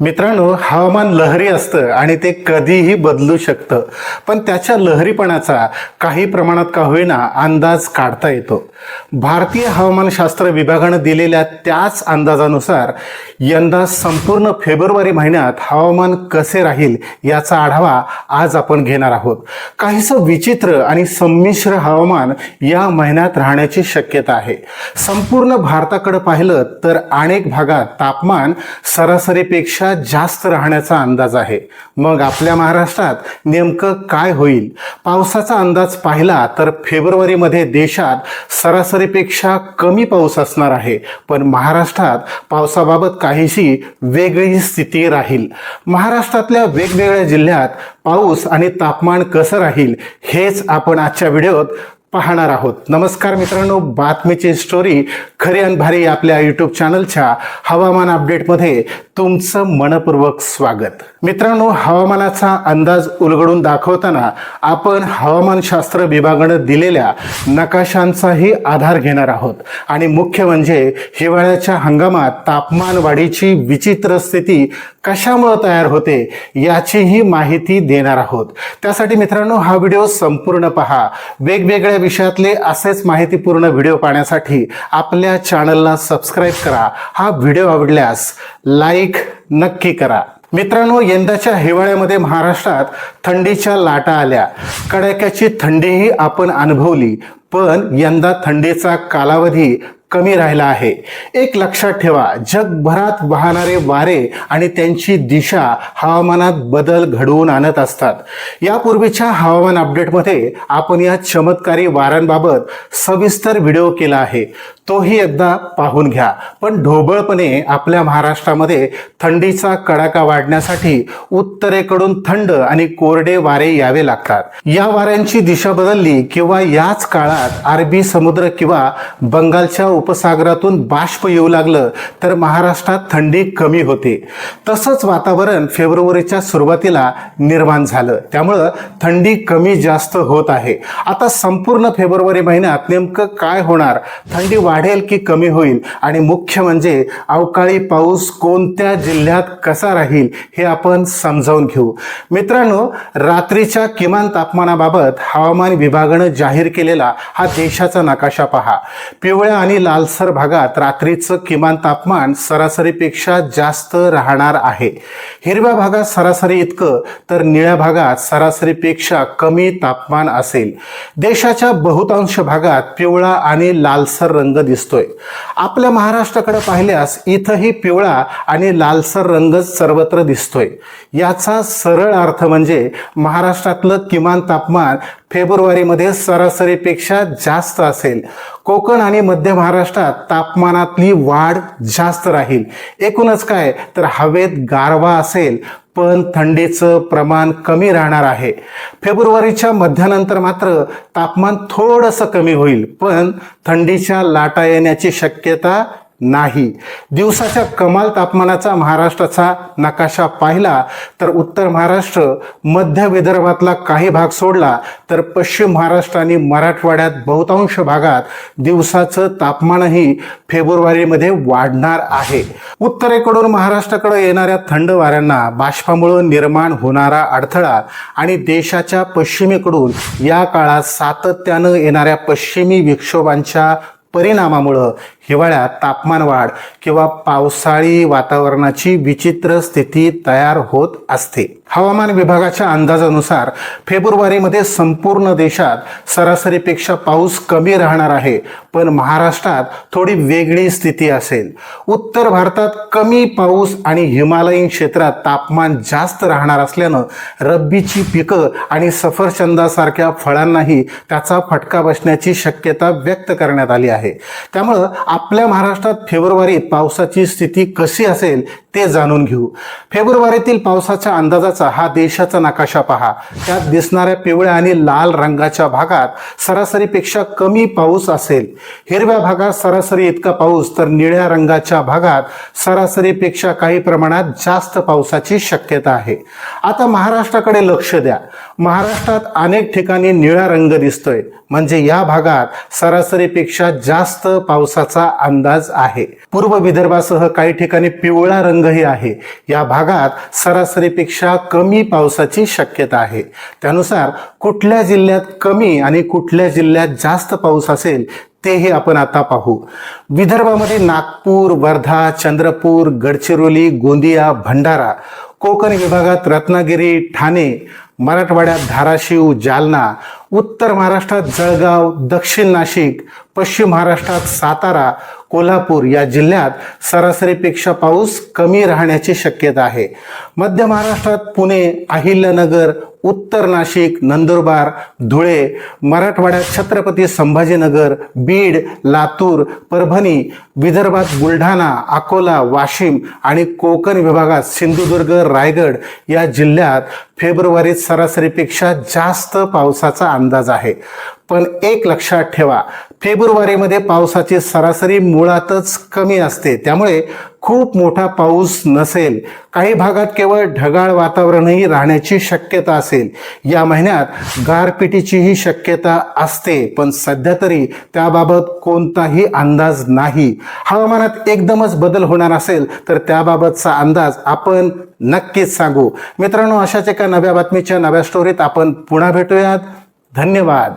मित्रांनो हवामान लहरी असतं आणि ते कधीही बदलू शकतं. पण त्याच्या लहरीपणाचा काही प्रमाणात का होईना अंदाज काढता येतो. भारतीय हवामानशास्त्र विभागानं दिलेल्या त्याच अंदाजानुसार यंदा संपूर्ण फेब्रुवारी महिन्यात हवामान कसे राहील याचा आढावा आज आपण घेणार आहोत. काहीसं विचित्र आणि संमिश्र हवामान या महिन्यात राहण्याची शक्यता आहे. संपूर्ण भारताकडे पाहिलं तर अनेक भागात तापमान सरासरीपेक्षा जास्त राहण्याचा अंदाज आहे. मग आपल्या महाराष्ट्रात नेमकं काय होईल? पावसाचा अंदाज पाहिला तर फेब्रुवारीमध्ये देशात सरासरीपेक्षा कमी पाऊस असणार आहे. पण महाराष्ट्रात पावसाबाबत काहीशी वेगळी स्थिती राहील. महाराष्ट्रातल्या वेगवेगळ्या जिल्ह्यात पाऊस आणि तापमान कसं राहील हेच आपण आजच्या व्हिडिओत पाहणार आहोत. नमस्कार मित्रांनो बातमीची स्टोरी खरी आणि भारी आपल्या यूट्यूब चॅनलच्या हवामान अपडेटमध्ये तुमचं मनपूर्वक स्वागत. मित्रांनो हवामानाचा अंदाज उलगडून दाखवताना आपण हवामानशास्त्र विभागानं दिलेल्या नकाशांचाही आधार घेणार आहोत. आणि मुख्य म्हणजे हिवाळ्याच्या हंगामात तापमान वाढीची विचित्र स्थिती कशामुळे तयार होते याचीही माहिती देणार आहोत. त्यासाठी मित्रांनो हा व्हिडिओ संपूर्ण पहा. वेगवेगळ्या विषयातले असेच माहितीपूर्ण व्हिडिओ पाहण्यासाठी आपल्या चॅनलला सबस्क्राईब करा. हा व्हिडिओ आवडल्यास लाईक नक्की करा. मित्रांनो यंदाच्या हिवाळ्यामध्ये महाराष्ट्रात थंडीच्या लाटा आल्या. कडाक्याची थंडीही आपण अनुभवली पण यंदा थंडीचा कालावधी कमी राहिला आहे. एक लक्षात ठेवा जगभरात वाहणारे वारे आणि त्यांची दिशा हवामानात बदल घडवून आणत असतात. यापूर्वीच्या हवामान अपडेटमध्ये आपण या चमत्कारी वाऱ्यांबाबत सविस्तर व्हिडिओ केला आहे. तोही एकदा पाहून घ्या. पण ढोबळपणे आपल्या महाराष्ट्रामध्ये थंडीचा कडाका वाढण्यासाठी उत्तरेकडून थंड आणि कोरडे वारे यावे लागतात. या वाऱ्यांची दिशा बदलली किंवा याच काळात अरबी समुद्र किंवा बंगालच्या उपसागरातून बाष्प येऊ लागलं तर महाराष्ट्रात थंडी कमी होते. तसंच वातावरण फेब्रुवारीच्या सुरुवातीला निर्माण झालं. त्यामुळं थंडी कमी जास्त होत आहे. आता संपूर्ण फेब्रुवारी महिन्यात नेमकं काय होणार? थंडी वाढेल की कमी होईल? आणि मुख्य म्हणजे अवकाळी पाऊस कोणत्या जिल्ह्यात कसा राहील हे आपण समजावून घेऊ. मित्रांनो रात्रीच्या किमान तापमानाबाबत हवामान विभागानं जाहीर केलेला हा देशाचा नकाशा पहा. पिवळ्या आणि लालसर भागात रात्रीचं किमान तापमान सरासरीपेक्षा जास्त राहणार आहे. हिरव्या भागात सरासरी इतकं तर निळ्या भागात सरासरीपेक्षा कमी तापमान असेल. देशाच्या बहुतांश भागात पिवळा आणि लालसर रंग दिसतोय. आपल्या महाराष्ट्राकडे पाहिल्यास इथंही पिवळा आणि लालसर रंगच सर्वत्र दिसतोय. याचा सरळ अर्थ म्हणजे महाराष्ट्रातलं किमान तापमान फेब्रुवारीमध्ये सरासरीपेक्षा जास्त असेल. कोकण आणि मध्य महाराष्ट्रात तापमानातली वाढ जास्त राहील. एकूणच काय? तर हवेत गारवा असेल. पण थंडीचं प्रमाण कमी राहणार आहे. फेब्रुवारीच्या मध्यानंतर मात्र तापमान थोडंसं कमी होईल पण थंडीच्या लाटा येण्याची शक्यता नाही. दिवसाच्या कमाल तापमानाचा महाराष्ट्राचा नकाशा पाहिला तर उत्तर महाराष्ट्र मध्य विदर्भातला काही भाग सोडला तर पश्चिम महाराष्ट्र आणि मराठवाड्यात बहुतांश भागात दिवसाचं तापमानही फेब्रुवारीमध्ये वाढणार आहे. उत्तरेकडून महाराष्ट्राकडे येणाऱ्या थंड वाऱ्यांना बाष्पामुळे निर्माण होणारा अडथळा आणि देशाच्या पश्चिमेकडून या काळात सातत्यानं येणाऱ्या पश्चिमी विक्षोभांच्या परिणामामुळं हिवाळ्यात तापमान वाढ किंवा पावसाळी वातावरणाची विचित्र स्थिती तयार होत असते. हवामान विभागाच्या अंदाजानुसार फेब्रुवारीमध्ये संपूर्ण देशात सरासरीपेक्षा पाऊस कमी राहणार आहे पण महाराष्ट्रात थोडी वेगळी स्थिती असेल. उत्तर भारतात कमी पाऊस आणि हिमालयीन क्षेत्रात तापमान जास्त राहणार असल्यानं रब्बीची पिकं आणि सफरचंदासारख्या फळांनाही त्याचा फटका बसण्याची शक्यता व्यक्त करण्यात आली आहे. त्यामुळं आपल्या महाराष्ट्रात फेब्रुवारीत पावसाची स्थिती कशी असेल ते जाणून घेऊ. फेब्रुवारीतील पावसाच्या अंदाजाचा हा देशाचा नकाशा पहा. त्यात दिसणाऱ्या पिवळ्या आणि लाल रंगाच्या भागात सरासरीपेक्षा कमी पाऊस असेल. हिरव्या भागात सरासरी इतका पाऊस तर निळ्या रंगाच्या भागात सरासरीपेक्षा काही प्रमाणात जास्त पावसाची शक्यता आहे. आता महाराष्ट्राकडे लक्ष द्या. महाराष्ट्रात अनेक ठिकाणी निळा रंग दिसतोय. म्हणजे या भागात सरासरीपेक्षा जास्त पावसाचा अंदाज आहे. पूर्व विदर्भासह काही ठिकाणी पिवळा रंग रंगही आहे. या भागात सरासरीपेक्षा कमी पावसाची शक्यता आहे. त्यानुसार कुठल्या जिल्ह्यात कमी आणि कुठल्या जिल्ह्यात जास्त पाऊस असेल तेही आपण आता पाहू. विदर्भामध्ये नागपूर वर्धा चंद्रपूर गडचिरोली गोंदिया भंडारा कोकण विभागात रत्नागिरी ठाणे मराठवाड्यात धाराशिव जालना उत्तर महाराष्ट्रात जळगाव दक्षिण नाशिक पश्चिम महाराष्ट्रात सातारा कोल्हापूर या जिल्ह्यात सरासरीपेक्षा पाऊस कमी राहण्याची शक्यता आहे. मध्य महाराष्ट्रात पुणे अहिल्यानगर उत्तर नाशिक नंदुरबार धुळे मराठवाड्यात छत्रपती संभाजीनगर बीड लातूर परभणी विदर्भात बुलढाणा अकोला वाशिम आणि कोकण विभागात सिंधुदुर्ग रायगड या जिल्ह्यात फेब्रुवारीत सरासरीपेक्षा जास्त पावसाचा अंदाज आहे. पण एक लक्षात ठेवा फेब्रुवारीमध्ये पावसाची सरासरी मुळातच कमी असते. त्यामुळे खूप मोठा पाऊस नसेल. काही भागात केवळ ढगाळ वातावरणही राहण्याची शक्यता असेल. या महिन्यात गारपिटीचीही शक्यता असते. पण सध्या तरी त्याबाबत कोणताही अंदाज नाही. हवामानात एकदमच बदल होणार असेल तर त्याबाबतचा अंदाज आपण नक्कीच सांगू. मित्रांनो अशाच एका नव्या बातमीच्या नव्या स्टोरीत आपण पुन्हा भेटूयात. धन्यवाद.